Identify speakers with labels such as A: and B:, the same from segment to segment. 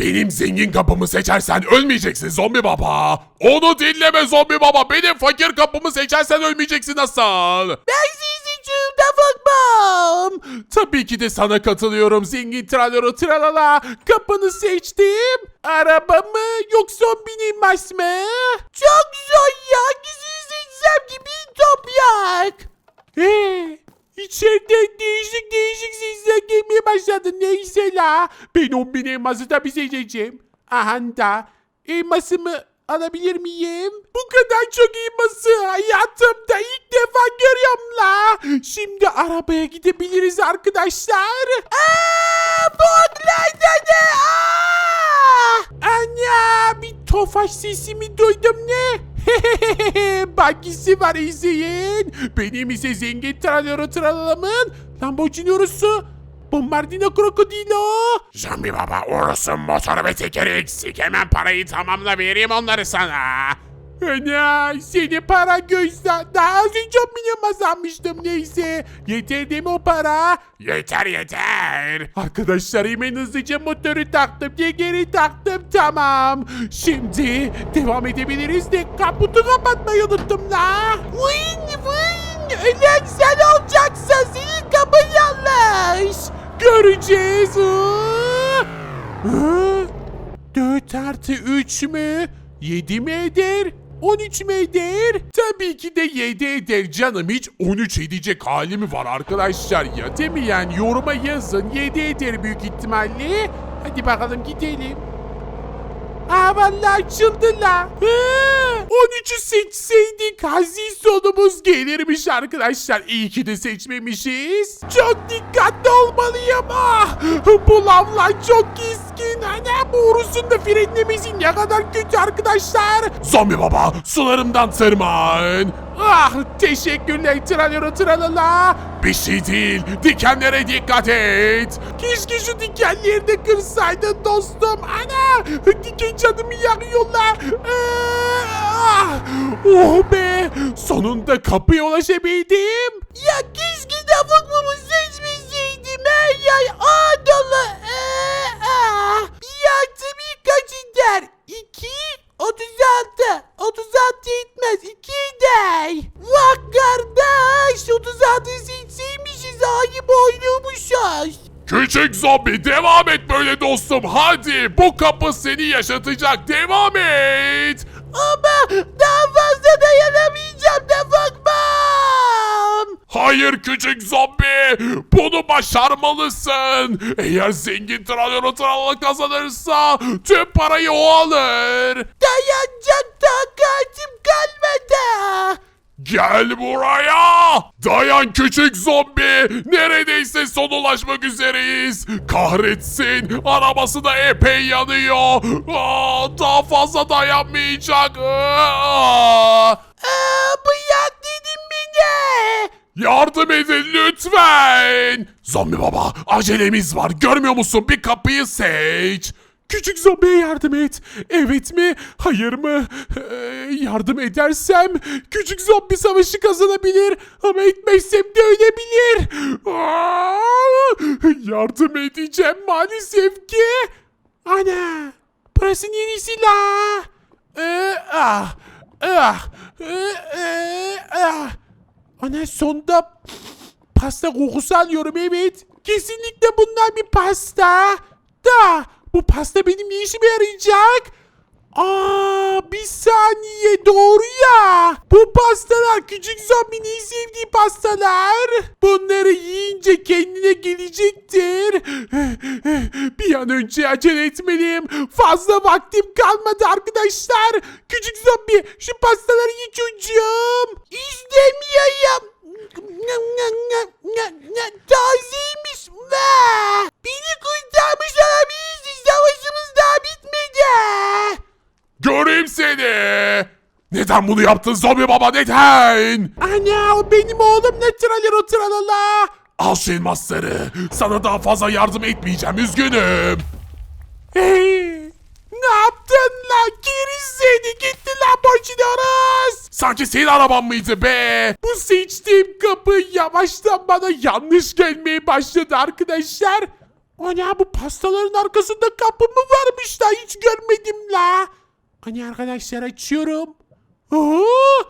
A: Benim zengin kapımı seçersen ölmeyeceksin zombi baba. Onu dinleme zombi baba. Benim fakir kapımı seçersen ölmeyeceksin asıl.
B: Ben sizi da bakmam.
A: Tabii ki de sana katılıyorum zengin tralero tralala. Kapını seçtim. Araba mı yoksa binilmez mi?
B: Çok zor ya. Hangisini seçsem ki bir toprak.
A: Ee, içeriden değişik değişik sesler gelmeye başladı. Neyse la. Ben 10 bin elması tabii seçeceğim. Aha da. Elmasımı alabilir miyim? Bu kadar çok elması hayatımda ilk defa görüyorum la. Şimdi arabaya gidebiliriz arkadaşlar. Aa, bu olayda ne? Aa! Anne bir tofaş sesimi duydum ne? Bakisi var izleyin. Benim ise zengin tralero tralamın Lamborghini Urus'u. Bombardino Krokodilo. Zombi baba Urus'un motoru ve tekeri eksik. Hemen parayı tamamla vereyim onları sana. Ana seni para gözden daha az önce minima sanmıştım neyse. Yeter değil mi o para? Yeter yeter. Arkadaşlar hemen hızlıca motoru taktım diye geri taktım tamam. Şimdi devam edebiliriz de kaputu kapatmayı unuttum la.
B: Vın vın. Ölen sen olacaksın. Senin kapın yanlış.
A: Göreceğiz. Aa! 4 artı 3 mü? 7 mi eder? 13 mi eder? Tabii ki de 7 eder canım. Hiç 13 edecek hali mi var arkadaşlar ya? Değil mi yani? Yoruma yazın. 7 eder büyük ihtimalle. Hadi bakalım gidelim. Aa vallahi açıldı la. Ee, 13'ü seçseydik hazin sonumuz gelirmiş arkadaşlar. İyi ki de seçmemişiz. Çok dikkatli olmalıyım. Ah, bu lavlar çok keskin. Ana bu Urus'un da frenlemesi ne kadar kötü arkadaşlar. Zombi baba sularımdan tırman. Ah teşekkürler tralero tralala. Bir şey değil dikenlere dikkat et. Keşke şu dikenleri de kırsaydın dostum. Ana diken canımı yakıyorlar. Ah, oh be sonunda kapıya ulaşabildim.
B: Ya keşke tavuk mumu seçmeseydim. Her yer ağ. Ee, ah. Bir artı bir kaç eder? İki, otuz altı. Otuz altı etmez. Eder. Vah kardeş. Otuz altı seçseymişiz. Ayıp oynuyormuşuz.
A: Küçük zombi devam et böyle dostum. Hadi bu kapı seni yaşatacak. Devam et.
B: Ama daha fazla dayanamayacağım da bakmam.
A: Hayır küçük zombi. Bunu başarmalısın. Eğer zengin Tralero Tralala kazanırsa tüm parayı o alır.
B: Dayanacak takatim kalmadı.
A: Gel buraya. Dayan küçük zombi. Neredeyse son ulaşmak üzereyiz. Kahretsin. Arabası da epey yanıyor. Aa, daha fazla dayanmayacak. Aa.
B: Aa, bırak dedim beni.
A: Yardım edin lütfen. Zombi baba acelemiz var. Görmüyor musun? Bir kapıyı seç. Küçük zombiye yardım et. Evet mi? Hayır mı? Ee, yardım edersem küçük zombi savaşı kazanabilir. Ama etmezsem de ölebilir. Aa, yardım edeceğim maalesef ki. Ana. Burası neresi la? Ee, ah. Ah. Ee, ee, ah. Ana sonda pasta kokusu alıyorum evet. Kesinlikle bunlar bir pasta. Da bu pasta benim ne işime yarayacak? Aa bir saniye doğru ya. Bu pastalar küçük zombinin sevdiği pastalar. Bunları yiyince kendine gelecektir. Bir an önce acele etmeliyim. Fazla vaktim kalmadı arkadaşlar. Küçük zombi şu pastaları ye çocuğum.
B: İstemiyorum. Tazeymiş. Beni kurtarmış olabilirsin. Savaşımız daha bitmedi.
A: Göreyim seni. Neden bunu yaptın zombi baba neden? Ana o benim oğlum ne tralero tralala. Al şu elmasları. Sana daha fazla yardım etmeyeceğim üzgünüm. Hey, ne yaptın la? Geri seni gitti lan boşuyoruz. Sanki senin araban mıydı be? Bu seçtiğim kapı yavaştan bana yanlış gelmeye başladı arkadaşlar. Ana bu pastaların arkasında kapı mı varmış da hiç görmedim la. Hani arkadaşlar açıyorum. Aa,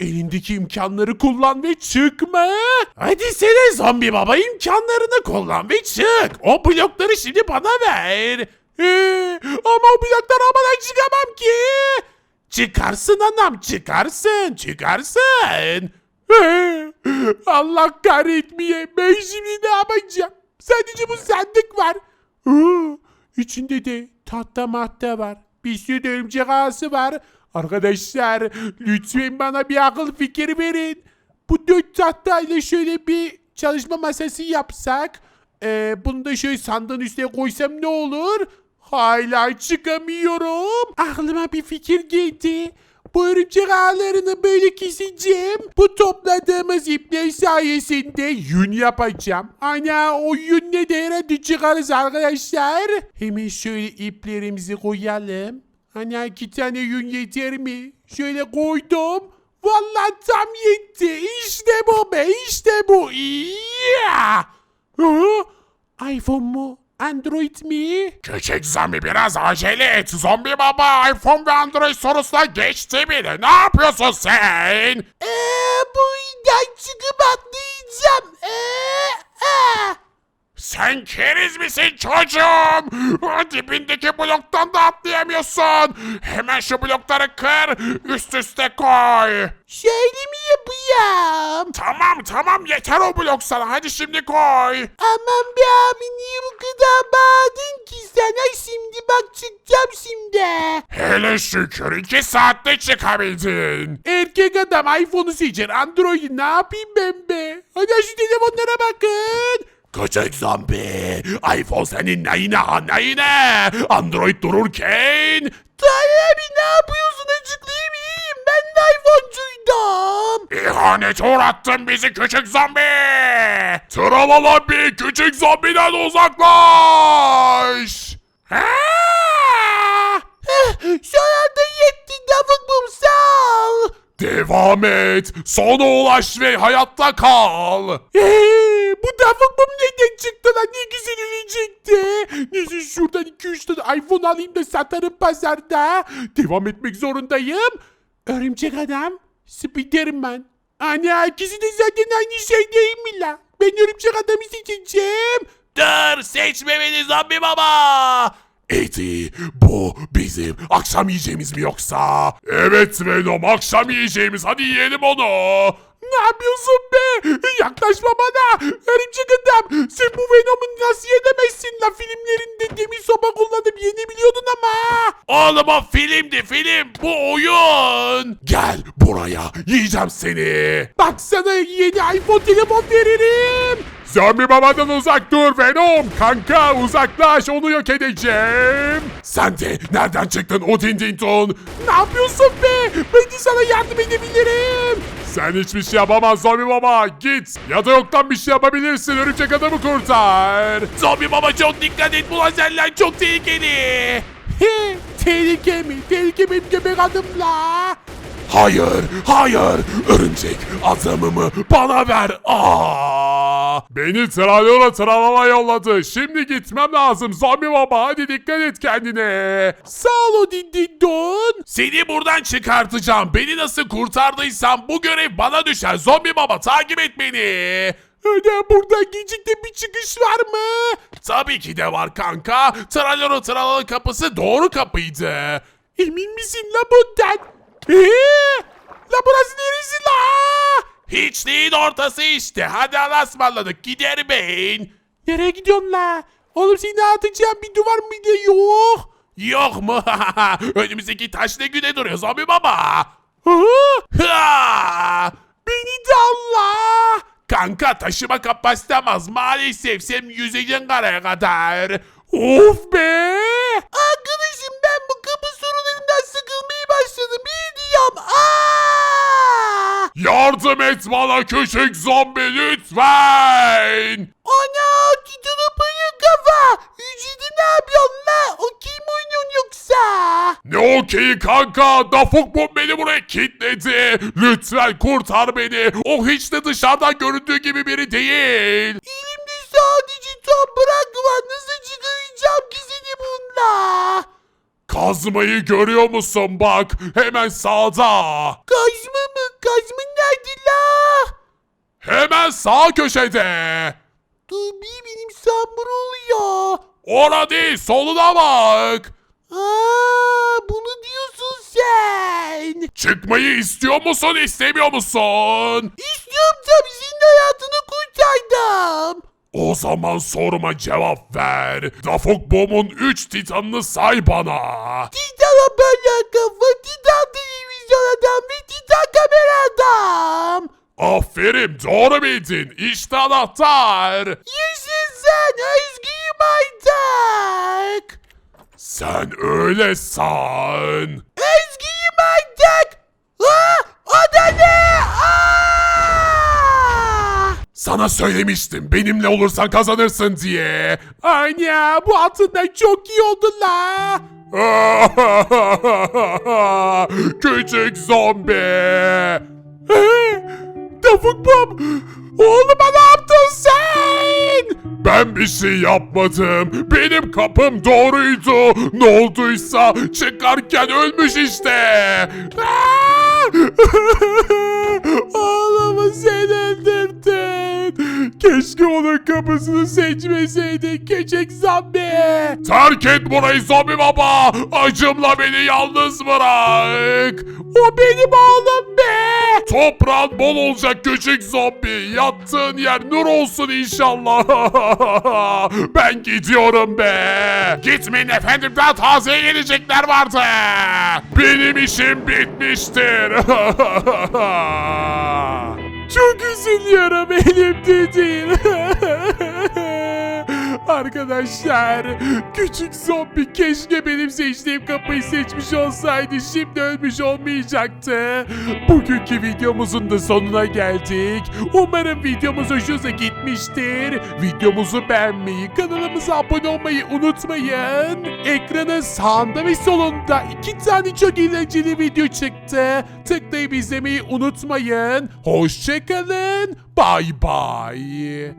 A: elindeki imkanları kullan ve çıkma. Hadi sene zombi baba imkanlarını kullan ve çık. O blokları şimdi bana ver. Ee, ama o blokları almadan çıkamam ki. Çıkarsın anam çıkarsın çıkarsın. Ee, Allah kahretmeye ben şimdi ne yapacağım? Sadece bu sandık var. Aa, içinde de tahta mahta var. Bir sürü örümcek ağası var. Arkadaşlar lütfen bana bir akıl fikir verin. Bu dört tahtayla şöyle bir çalışma masası yapsak. Ee, bunu da şöyle sandığın üstüne koysam ne olur? Hala çıkamıyorum. Aklıma bir fikir geldi. Bu örümcek ağlarını böyle keseceğim. Bu topladığımız ipler sayesinde yün yapacağım. Ana o yünle de herhalde çıkarız arkadaşlar. Hemen şöyle iplerimizi koyalım. Ana iki tane yün yeter mi? Şöyle koydum. Vallahi tam yetti. İşte bu be işte bu. Yeah! Aa, iPhone mu? Android mi?
C: Küçük zombi biraz acele et. Zombi baba iPhone ve Android sorusuna geçti bile. Ne yapıyorsun sen?
B: Eee bu yüzden çıkıp atlayacağım. Eee ah.
C: Sen keriz misin çocuğum? Dibindeki bloktan da atlayamıyorsun. Hemen şu blokları kır, üst üste koy.
B: Şöyle mi yapayım?
C: Tamam tamam yeter o blok sana. Hadi şimdi koy.
B: Aman be abi niye bu kadar bağırdın ki sana şimdi bak çıkacağım şimdi.
C: Hele şükür iki saatte çıkabildin.
A: Erkek adam iPhone'u seçer. Android'i ne yapayım ben be? Hadi şu telefonlara bakın.
C: Küçük zombi, iPhone senin neyine ha neyine? Android dururken
B: Tanrı abi ne yapıyorsun açıklayayım iyiyim. Ben de iPhone'cuydum.
C: İhanete uğrattın bizi küçük zombi! Tralala bir küçük zombiden uzaklaş! Ha!
B: Heh, Son anda yetti Davut ol.
C: Devam et, sona ulaş ve hayatta kal!
A: Bu tavuk mum neden çıktı lan? Ne güzel ölecekti. Neyse şuradan 2-3 tane iPhone alayım da satarım pazarda. Devam etmek zorundayım. Örümcek adam, Spiderman. Ana ikisi de zaten aynı şey değil mi la? Ben örümcek adamı seçeceğim.
C: Dur seçme beni zombi baba! Eti bu bizim akşam yiyeceğimiz mi yoksa? Evet Venom akşam yiyeceğimiz hadi yiyelim onu.
A: Ne yapıyorsun be? Yaklaşma bana. Örümcek adam. Sen bu Venom'u nasıl yenemezsin la? Filmlerinde demir sopa kullanıp yenebiliyordun ama.
C: Oğlum o filmdi film bu oyun. Gel buraya yiyeceğim seni.
A: Bak sana yeni iPhone telefon veririm.
C: Zombi babadan uzak dur Venom. Kanka uzaklaş onu yok edeceğim. Sen de nereden çıktın Odin Dinton?
A: Ne yapıyorsun be? Ben de sana yardım edebilirim.
C: Sen hiçbir şey yapamaz zombi baba. Git ya da yoktan bir şey yapabilirsin. Örümcek adamı kurtar. Zombi baba çok dikkat et. Bu lazerler çok tehlikeli.
A: He, tehlike mi? Tehlike benim göbek adımla.
C: Hayır, hayır. Örümcek adamımı bana ver. Aa! Beni Tralyola Tralala yolladı. Şimdi gitmem lazım. Zombi baba hadi dikkat et kendine.
A: Sağ ol Odin.
C: Seni buradan çıkartacağım. Beni nasıl kurtardıysan bu görev bana düşer. Zombi baba takip et beni.
A: Ana burada gecikte bir çıkış var mı?
C: Tabii ki de var kanka. Tralyola Tralala kapısı doğru kapıydı.
A: Emin misin la bundan? Eee? La burası neresi la?
C: Hiçliğin ortası işte. Hadi Allah'a ısmarladık. Giderim ben.
A: Nereye gidiyorsun la? Oğlum seni atacağım bir duvar mı bile yok?
C: Yok mu? Önümüzdeki taş ne güne duruyor zombi baba.
A: Beni de Allah.
C: Kanka taşıma kapasitem az. Maalesef sen yüzeceksin karaya kadar.
A: Of be.
B: Arkadaşım ben bu kapı sorularından sıkılmaya başladım. İyi diyorum. Aa!
C: Yardım et bana küçük zombi lütfen.
B: Ana titanopanın kafa. Ücreti ne yapıyorsun la? O kim oynuyorsun yoksa?
C: Ne okeyi kanka? Dafuk bu beni buraya kilitledi. Lütfen kurtar beni. O hiç de dışarıdan göründüğü gibi biri değil.
B: Elimde sadece toprak var. Nasıl çıkaracağım ki seni bununla?
C: Kazmayı görüyor musun bak hemen sağda.
B: Kazma mı? Kazma nerede la?
C: Hemen sağ köşede.
B: Bir benim sambur oluyor.
C: Ora değil soluna bak.
B: Aa, bunu diyorsun sen.
C: Çıkmayı istiyor musun istemiyor musun?
B: İstiyorum tabii senin hayatını kurtardım.
C: O zaman soruma cevap ver. Dafuk Bom'un 3 titanını say bana.
B: Titan haberler kafa, Titan televizyon adam ve Titan kamera adam.
C: Aferin doğru bildin. İşte anahtar.
B: Yaşasın özgürüm artık.
C: Sen öyle san.
B: Özgürüm artık. Aa, o da ne? Aa!
C: Sana söylemiştim benimle olursan kazanırsın diye.
A: Ana bu altından çok iyi oldu la.
C: Küçük zombi.
A: Tavuk bom. Oğluma ne yaptın sen?
C: Ben bir şey yapmadım. Benim kapım doğruydu. Ne olduysa çıkarken ölmüş işte.
A: Oğlumu sen öldürdün. Keşke onun kapısını seçmeseydin küçük zombi.
C: Terk et burayı zombi baba. Acımla beni yalnız bırak.
A: O benim oğlum be.
C: Toprağın bol olacak küçük zombi. Yattığın yer nur olsun inşallah. ben gidiyorum be. Gitmeyin efendim daha taze gelecekler vardı. Benim işim bitmiştir.
A: Çok üzülüyorum elimde değil. Arkadaşlar küçük zombi keşke benim seçtiğim kapıyı seçmiş olsaydı şimdi ölmüş olmayacaktı. Bugünkü videomuzun da sonuna geldik. Umarım videomuz hoşunuza gitmiştir. Videomuzu beğenmeyi, kanalımıza abone olmayı unutmayın. Ekranın sağında ve solunda iki tane çok eğlenceli video çıktı. Tıklayıp izlemeyi unutmayın. Hoşçakalın. Bay bay.